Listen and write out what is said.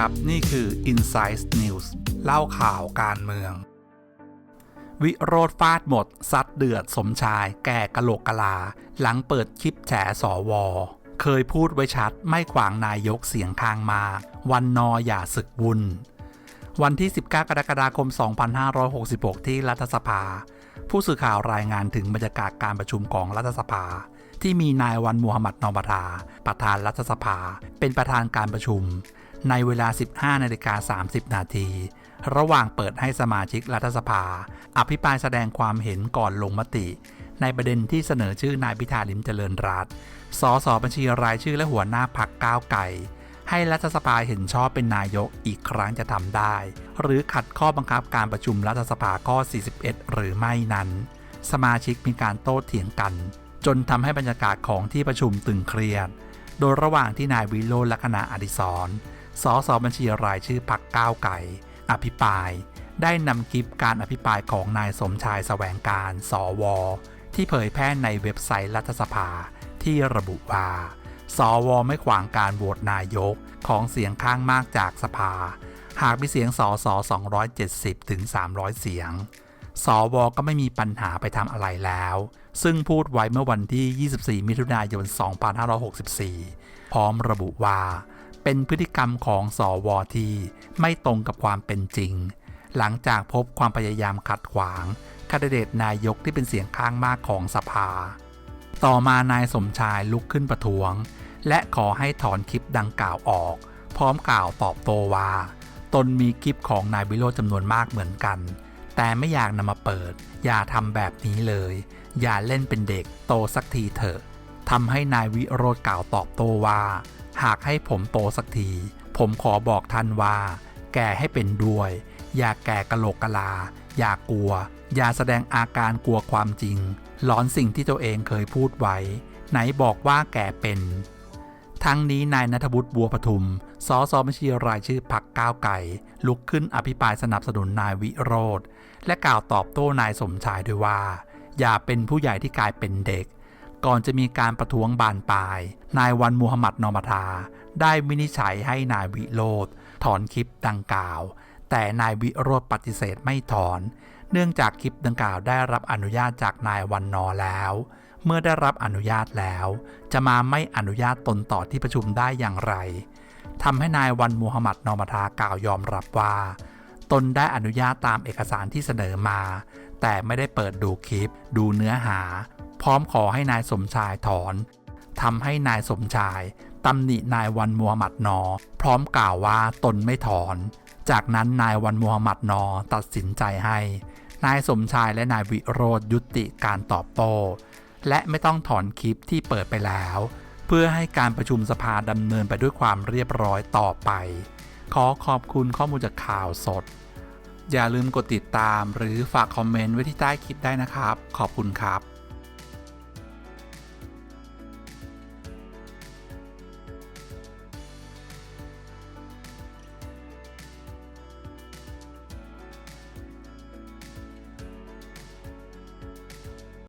ครับ นี่คือ Insight News เล่าข่าวการเมือง วิโรธฟาดหมด ซัดเดือดสมชายแก่กะโหลกกะลา หลังเปิดคลิปแฉสวเคยพูดไว้ชัดไม่ขวางนายกเสียงข้างมา วันนออย่าศึกวุ่นวันที่ 19 กรกฎาคม 2566 ที่รัฐสภา ผู้สื่อข่าวรายงานถึงบรรยากาศการประชุมของรัฐสภา ที่มีนายวันมูฮัมหมัดนอมบาทา ประธานรัฐสภา เป็นประธานการประชุม ในเวลา 15นาฬิกา30 นาที ระหว่างเปิดให้สมาชิกรัฐสภา อภิปรายแสดงความเห็นก่อนลงมติ ในประเด็นที่เสนอชื่อนายพิธาลิมเจริญรัตสสบัญชีรายชื่อและหัวหน้าพักก้าวไก่ ให้รัฐสภาเห็นชอบเป็นนายกอีกครั้งจะทำได้ หรือขัดข้อบังคับการประชุมรัฐสภาข้อ 41 หรือไม่นั้น สมาชิกมีการโต้เถียงกัน จนทำให้บรรยากาศของที่ประชุมตึงเครียด โดยระหว่างที่นายวิโรจน์และคณะอดิศร สสบัญชีรายชื่อพักก้าวไก่อภิปราย ได้นำคลิปการอภิปรายของนายสมชายแสวงการ สว ที่เผยแพร่ในเว็บไซต์รัฐสภาที่ระบุว่าสวไม่ขวางการโหวตนายกของเสียงข้างมากจากสภา หากมีเสียงสอสอ270 ถึง 300 เสียง สวก็ไม่มีปัญหาไปทำอะไรแล้ว ซึ่งพูดไว้เมื่อวันที่ 24 มิถุนายน 2564 พร้อมระบุว่า เป็นพฤติกรรมของสวที่ไม่ตรงกับความเป็นจริง หลังจากพบความพยายามขัดขวางคัดเดตนายกที่เป็นเสียงข้างมากของสภา ต่อมานายสมชายลุกขึ้นประท้วง และขอให้ถอนคลิปดังกล่าวออก พร้อมกล่าวตอบโตว่าตนมีคลิปของนายวิโรจน์จำนวนมากเหมือนกัน แต่ไม่อยากนำมาเปิด อย่าทำแบบนี้เลย อย่าเล่นเป็นเด็กโตสักทีเถอะทำให้นายวิโรจน์กล่าวตอบโตว่า หากให้ผมโตสักที ผมขอบอกท่านว่า แก่ให้เป็นด้วย อย่าแก่กะโหลกกะลา อย่ากลัว อย่าแสดงอาการกลัวความจริง หลอนสิ่งที่ตัวเองเคยพูดไว้ ไหนบอกว่าแก่เป็น ทั้งนี้นายนัทบุตรบัวปทุม สสบัญชีรายชื่อพักก้าวไก่ ลุกขึ้นอภิปรายสนับสนุนนายวิโรธ และกล่าวตอบโต้นายสมชายด้วยว่า อย่าเป็นผู้ใหญ่ที่กลายเป็นเด็ก ก่อนจะมีการประท้วงบานปลาย นายวันมูฮัมหมัดนอมาทา ได้วินิจฉัยให้นายวิโรธถอนคลิปดังกล่าว แต่นายวิโรธปฏิเสธไม่ถอน เนื่องจากคลิปดังกล่าวได้รับอนุญาตจากนายวันนอแล้ว เมื่อได้รับอนุญาตแล้ว จะมาไม่อนุญาตตนต่อที่ประชุมได้อย่างไรทำให้นายวันมูฮัมหมัดนอมาทากล่าวยอมรับว่า ตนได้อนุญาตตามเอกสารที่เสนอมา แต่ไม่ได้เปิดดูคลิป ดูเนื้อหา พร้อมขอให้นายสมชายถอนทำให้นายสมชายตำหนินายวันมูฮัมหมัดนอ พร้อมกล่าวว่าตนไม่ถอน จากนั้นนายวันมูฮัมหมัดนอตัดสินใจให้ นายสมชายและนายวิโรธยุติการตอบโต้และไม่ต้องถอนคลิปที่เปิดไปแล้ว เพื่อให้การประชุมสภาดำเนินไปด้วยความเรียบร้อยต่อไป ขอขอบคุณข้อมูลจากข่าวสด อย่าลืมกดติดตามหรือฝากคอมเมนต์ไว้ที่ใต้คลิปได้นะครับ ขอบคุณครับ